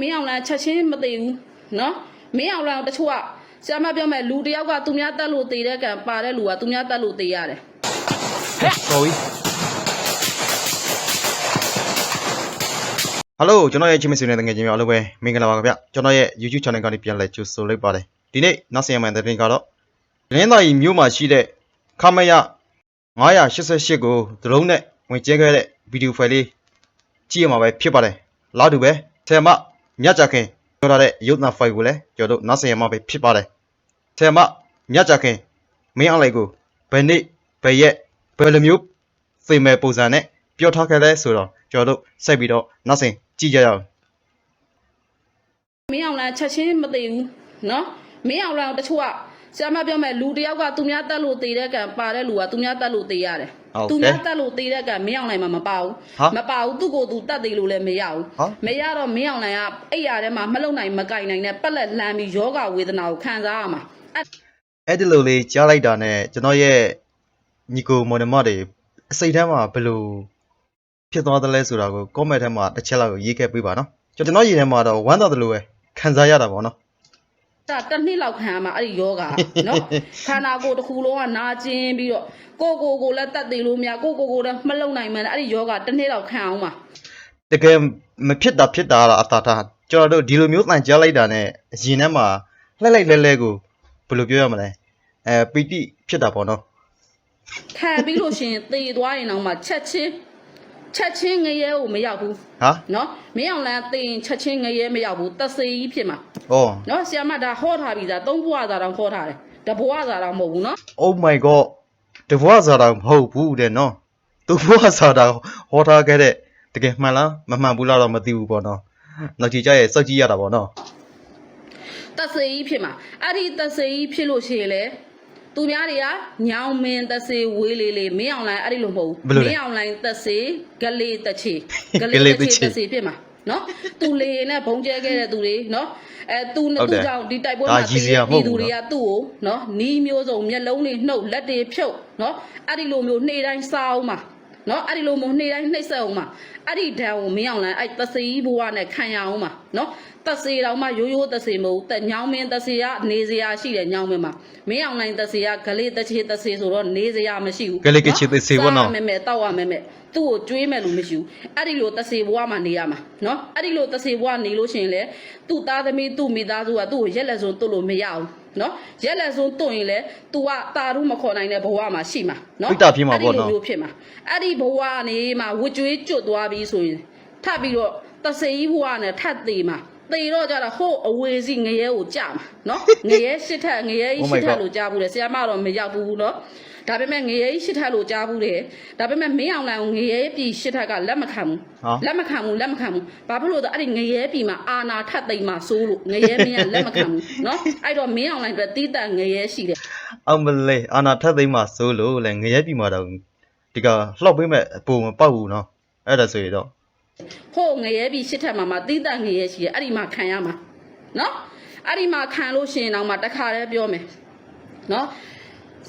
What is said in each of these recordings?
မင်းအောင်လန်ချက်ချင်းမသိဘူးနော်မင်းအောင်လန်တချို့ကဆရာမပြောမယ်လူတစ်ယောက်ကသူများတက်လို့သေတဲ့ကံပါတဲ့လူကသူများတက်လို့သေရတယ်တော်ပြီဟယ်လိုကျွန်တော်ရဲ့ချင်းမစင်းတဲ့ငွေချင်းများအားလုံးပဲမင်္ဂလာပါခင်ဗျကျွန်တော်ရဲ့ YouTube channel ကနေပြန်လည်ကြိုဆိုလိုက်ပါတယ်ဒီနေ့နောက်ဆက်ရမှန်တဲ့တင်ကတော့လင်းသားကြီးမြို့မှာရှိတဲ့ခမရ988ကိုဒရုန်းနဲ့ဝင်ကျဲခဲ့တဲ့ဗီဒီယိုဖိုင်လေးကြည့်ရမှာပဲဖြစ်ပါတယ်လာတူပဲဆယ်မ မြတ်ကြခင်ပြောထားတဲ့ရုပ်နာဖိုင်ကိုလည်းကျွန်တော်တို့နောက်ဆက်ရမှပဲဖြစ်ပါတယ်ဆယ်မမြတ်ကြခင်မင်းအောင်လိုက်ကိုဘယ်နေ့ဘယ်ရက်ဘယ်လိုမျိုးသိမဲ့ပုံစံနဲ့ပြောထားခဲ့လဲဆိုတော့ကျွန်တော်တို့စိုက်ပြီးတော့နောက်ဆက်ကြည့်ကြရအောင်မင်းအောင်လန်ချက်ချင်းမသိဘူးနော်မင်းအောင်လန်တချို့က ဆရာမပြောမယ်လူတစ်ယောက်ကသူများတက်လို့သေတဲ့ကံပါတဲ့လူကသူများတက်လို့သေရတယ်ဟုတ်ကဲ့သူများတက်လို့သေတဲ့ကံမင်းအောင်လန်မှာမပါဘူးဟာမပါဘူးသူ့ကိုယ်သူတက်သေးလို့လည်းမရဘူးဟာမရတော့မင်းအောင်လန်ကအဲ့ရထဲမှာမလုံနိုင်မကင်နိုင်တဲ့ပက်လက်လမ်းပြီးယောဂဝေဒနာကိုခံစားရမှာအဲ့အဲ့ဒီလိုလေးကြားလိုက်တာနဲ့ကျွန်တော်ရဲ့ညီကိုမော်နမတွေအစိတ်ထဲမှာဘယ်လိုဖြစ်သွားသလဲဆိုတာကို comment ထဲမှာတစ်ချက်လောက်ရေးခဲ့ပေးပါနော်ကျွန်တော်ရေထဲမှာတော့ဝမ်းသာတယ်လို့ပဲခံစားရတာပေါ့နော် ဒါတစ်နှစ်လောက်ခံရမှာအဲ့ဒီယောဂါနော်ခန္ဓာကိုယ်တစ်ခုလုံးကနာကျင်ပြီးတော့ကိုယ့်ကိုယ်ကိုလည်းတက်သေးလို့မရကိုယ့်ကိုယ်ကိုလည်းမလုံနိုင်မှန်းအဲ့ဒီယောဂါတစ်နှစ်လောက်ခံအောင်ပါတကယ်မဖြစ်တာဖြစ်တာလားအတားတာကျွန်တော်တို့ဒီလိုမျိုးတန်ကြားလိုက်တာနဲ့အရင်ထဲမှာလှက်လိုက်လဲလဲကိုဘယ်လိုပြောရမလဲအဲပီတိဖြစ်တာပေါ့နော်ခံပြီးလို့ရှရင်သေသွားရင်တော့မှချက်ချင်း ချက်ချင်းငရဲကိုမရောက်ဘူးဟာနော်မင်းအောင်လန်းသေရင်ချက်ချင်းငရဲမရောက်ဘူးတက်စေကြီးဖြစ်မှာဩနော်ဆီယမဒါဟောထားပြီးသားသုံးဘွားသာတောင်ဟောထားတယ်တဘွားသာတောင်မဟုတ်ဘူးနော် Oh my god တဘွားစားတာမဟုတ်ဘူးတဲ့နော်သူဘွားစားတာဟောထားခဲ့တဲ့တကယ်မှန်လားမမှန်ဘူးလားတော့မသိဘူးပေါ့နော်နောက်ကြည့်ကြရဲ့စောက်ကြည့်ရတာပေါ့နော်တက်စေကြီးဖြစ်မှာအဲ့ဒီတက်စေကြီးဖြစ်လို့ရှိရင်လေ သူများတွေကညောင်မင်းတက်စေဝေးလေးလေးမင်းအောင်လိုင်းအဲ့ဒီလိုမဟုတ်ဘယ်လိုလဲမင်းအောင်လိုင်းတက်စေဂလေးတက်ချေဂလေးတက်ချေတက်စေဖြစ်မှာနော်သူလေနဲ့ဘုံကျဲခဲ့တဲ့သူတွေနော်အဲသူဟုတ်သူတယ်ကြောင့်ဒီတိုက်ပွဲဒါမှာရည်စရာမဟုတ်ဘူးသူတွေကသူ့ကိုနော်နီးမျိုးစုံမျက်လုံးတွေနှုတ်လက်တွေဖြုတ်နော်အဲ့ဒီလိုမျိုးနေ့တိုင်းစားအောင်မှာ နော်အဲ့ဒီလိုမျိုးနေ့တိုင်းနှိမ့်ဆက်အောင်မှာအဲ့ဒီဒဏ်ကိုမင်းအောင်လိုင်းအဲ့တစေကြီးဘဝနဲ့ခံရအောင်မှာနော်တက်စေတောင်မှရိုးရိုးတက်စေမဟုတ်တက်ညောင်းမင်းတက်စေကနေစရာရှိတယ်ညောင်းမင်းမှာမင်းအောင်လိုင်းတက်စေကဂလေးတက်ချေတက်စေဆိုတော့နေစရာမရှိဘူးဂလေးကချေတက်စေပေါ့နော်စားရမယ်မယ်တောက်ရမယ်မယ်သူ့ကိုကျွေးမယ်လို့မရှိဘူးအဲ့ဒီလိုတစေဘွားမှာနေရမှာနော်အဲ့ဒီလိုတစေဘွားနေလို့ရှိရင်လေသူ့သားသမီးသူ့မိသားစုကသူ့ကိုရက်လက်စုံတွတ်လို့မရဘူး နော်ရက်လက်စုံတွတ်ရင်လေ तू ကတာရုမခေါ်နိုင်တဲ့ဘဝမှာရှိမှာနော်ပိတ္တာဖြစ်မှာပေါ့နော်အဲ့ဒီလိုမျိုးဖြစ်မှာအဲ့ဒီဘဝကနေမှာဝကြွေးကျွတ်သွားပြီဆိုရင်ထပ်ပြီးတော့တစေကြီးဘဝနဲ့ထပ်သေးမှာ သေတော့ကြတာဟို့အဝေစီငရဲကိုကြမှာနော်ငရဲရှစ်ထက်ငရဲကြီး Oh ရှ my စ်ထက် God လို့ကြားဘူးလေဆရာမတော့မရောက်ဘူးနော်ဒါပေမဲ့ငရဲကြီးရှစ်ထက်လို့ကြားဘူးတယ်ဒါပေမဲ့မင်းအောင်လိုင်ကိုငရဲပြည်ရှစ်ထက်ကလက်မခံဘူးဟာလက်မခံဘူးလက်မခံဘူးဘာဖြစ်လို့လဲအဲ့ဒီငရဲပြည်မှာအာနာထပ်သိမ်းမှာစိုးလို့ငရဲမင်းကလက်မခံဘူးနော်အဲ့တော့မင်းအောင်လိုင်အတွက်တီးတန့်ငရဲရှိတယ်အောင်မလေးအာနာထက်သိမ်းမှာစိုးလို့လဲငရဲပြီမှာတော့ဒီကလှောက်ပေးမဲ့အပုံမပေါက်ဘူးနော်အဲ့ဒါဆိုရင်တော့ ဟိုငရဲပြီးရှစ်ထက်မှာမှာတီးတန့်ငရဲရှိတယ်အဲ့ဒီမှာခံရမှာနော်အဲ့ဒီမှာခံလို့ရှိရင်တော့မှတခါတည်းပြောမယ်နော်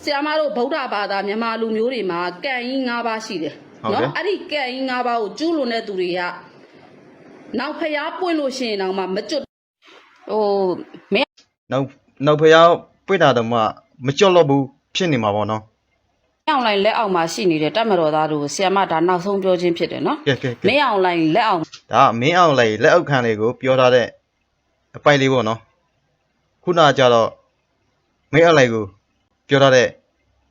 ဆရာမတို့ဗုဒ္ဓဘာသာမြန်မာလူမျိုးတွေမှာကံကြီး၅ပါးရှိတယ်ဟုတ်တယ်နော်အဲ့ဒီကံကြီး၅ပါးကိုကျူးလွန်တဲ့သူတွေကနောက်ဖျားပွင့်လို့ရှိရင်တော့မှမကျွတ်ဟိုမင်းနောက်နောက်ဖျားပွင့်တာတော့မှမကြော့တော့ဘူးဖြစ်နေမှာပေါ့နော် အောင်လိုင်းလက်အောက်မှာရှိနေတဲ့တက်မတော်သားတို့ကိုဆရာမဒါနောက်ဆုံးပြောခြင်းဖြစ်တယ်နော်ကဲကဲကဲမင်းအောင်လိုင်းလက်အောက်ဒါကမင်းအောင်လိုက်လက်အောက်ခံလေးကိုပြောထားတဲ့အပိုက်လေးပေါ့နော်ခုနကကြတော့မင်းအောင်လိုက်ကိုပြောထားတဲ့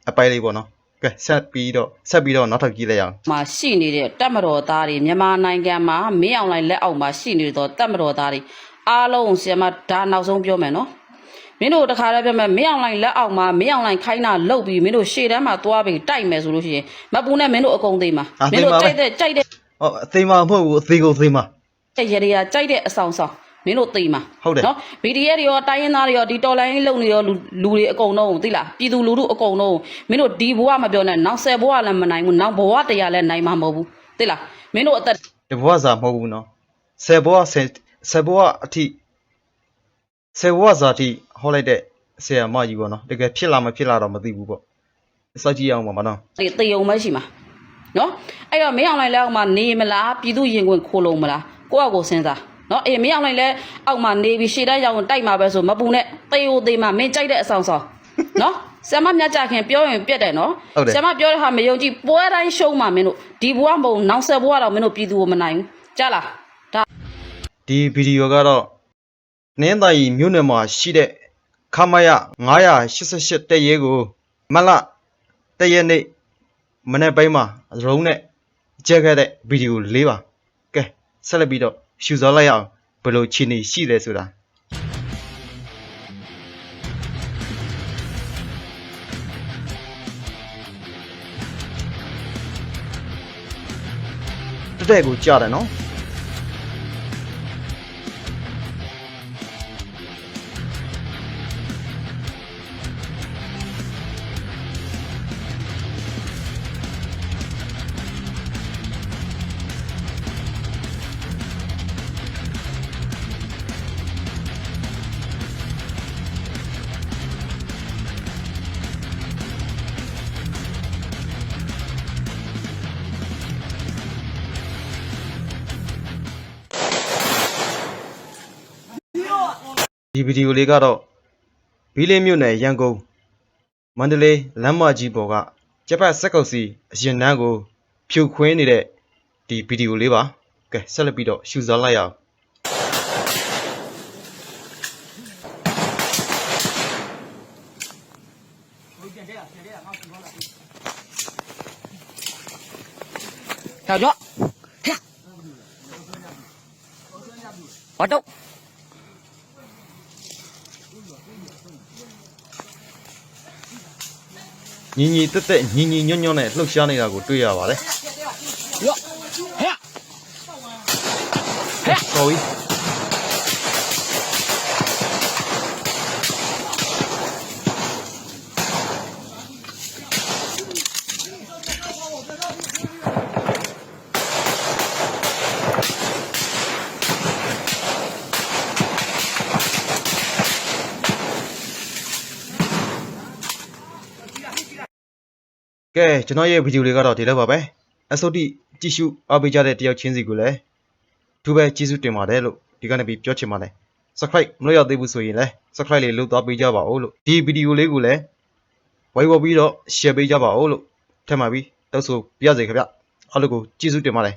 အပိုက်လေးပေါ့နော်ကဲဆက်ပြီးတော့ဆက်ပြီးတော့နောက်ထပ်ကြည့်လိုက်အောင်မှာရှိနေတဲ့တက်မတော်သားတွေမြန်မာနိုင်ငံမှာမင်းအောင်လိုင်းလက်အောက်မှာရှိနေတော့တက်မတော်သားတွေအားလုံးဆရာမဒါနောက်ဆုံးပြောမယ်နော် မင်းတို့တခါတည်းပြောမယ်မင်းအောင်လိုင်းလက်အောက်မှာမင်းအောင်လိုင်းခိုင်းတာလုတ်ပြီးမင်းတို့ရှေ့တန်းမှာသွားပြီးတိုက်မယ်ဆိုလို့ရှိရင်မပူနဲ့မင်းတို့အကုန်သိမ်းမှာဟာမင်းတို့သိကြိုမ်းက်ပါပဲတဲ့ကြိုက်တဲ့ဟောအသေးမမဟုတ်ဘူးအသေးကိုသေးမှာရရကြိုက်တဲ့အဆောင်ဆောင်မင်းတို့သိမ်းမှာဟုတ်တယ်နော် BDS တွေရောတိုင်းရင်းသားတွေရောဒီတော်လိုင်းလုံနေရောလူလူတွေအကုန်လုံးသိလားပြည်သူလူထုအကုန်လုံးမင်းတို့ဒီဘဝမပြောနဲ့နောက်10ဘဝလည်းမနိုင်ဘူးနောက်ဘဝတရားလည်းနိုင်မှာမဟုတ်ဘူးသိလားမင်းတို့အသက်တဘွားစာမဟုတ်ဘူးနော်ဆယ်ဘွားဆယ်ဆယ်ဘွားအထိဆယ်ဘွားစာအထိ ဟောလိုက်တဲ့ဆရာမကြီးပေါ့နော်တကယ်ဖြစ်လာမဖြစ်လာတော့မသိဘူးပေါ့စောက်ကြည့်အောင်ပါမနော်တေတေုံမရှိမှာနော်အဲ့တော့မင်းအောင်လိုင်းလက်အောက်မှာနေမလားပြည်သူရင်ခွင်ခိုးလုံးမလားကိုယ့်အကိုစဉ်းစားနော်အေးမင်းအောင်လိုက်လဲအောက်မှာနေပြီးရှေ့တန်းရောက်ရင်တိုက်မှာပဲဆိုမပူနဲ့သေကိုသေမှာမင်းကြိုက်တဲ့အဆောင်ဆောင်နော်ဆရာမမြတ်ကြခင်ပြောရင်ပြက်တယ်နော်ဟုတ်တယ်ဆရာမပြောတဲ့ဟာမယုံကြည်ပွဲတိုင်းရှုံးမှာမင်းတို့ဒီဘဝမဟုတ်နောက်ဆက်ဘဝတော့မင်းတို့ပြည်သူကိုမနိုင်ဘူးကြားလားဒါဒီဗီဒီယိုကတော့နင်းသာရီမြို့နယ်မှာရှိတဲ့ ခမရ988တက်ရဲကိုမတ်လတက်ရက်နေ့မနေ့ပိုင်းမှာရုံးနဲ့ကြက်ခဲ့တဲ့ဗီဒီယိုလေးပါကဲဆက်လက်ပြီးတော့ရှူစောလိုက်ရအောင်ဘယ်လိုခြေနေရှိလဲဆိုတာတက်တဲ့ကိုကြားတယ်နော် ဒီဗီဒီယိုလေးကတော့ဘီးလေးမြို့နယ်ရန်ကုန်မန္တလေးလမ်းမကြီးပေါ်ကကျပတ်စက်ကုတ်စီအရင်နှန်းကို ဖြူခွင်းနေတဲ့ဒီဗီဒီယိုလေးပါကဲဆက်လက်ပြီးတော့ရှူစားလိုက်ရအောင်ကြောက်ကြောက်ဟဲ့ဘာတော့ ညီညီတက်တက်ညီညီညွတ်ညွတ်နဲ့လှုပ်ရှားနေတာကိုတွေ့ရပါတယ်哟，嘿，sorry ကဲကျွန်တော်ရဲ့ဗီဒီယိုလေးကတော့ဒီလောက်ပါပဲအစိုးတိကြည့်ရှုအားပေးကြတဲ့တယောက်ချင်းစီကိုလည်းသူပဲကျေးဇူးတင်ပါတယ်လို့ဒီကနေ့ပြီးပြောချင်ပါတယ် subscribe မလုပ်ရသေးဘူးဆိုရင်လည်း subscribe လေးလုပ်သွားပေးကြပါဦးလို့ဒီဗီဒီယိုလေးကိုလည်းဝိုင်းဝန်းပြီးတော့ share ပေးကြပါဦးလို့ထပ်မံပြီးတောက်ဆိုပြရစေခင်ဗျအားလုံးကိုကျေးဇူးတင်ပါတယ်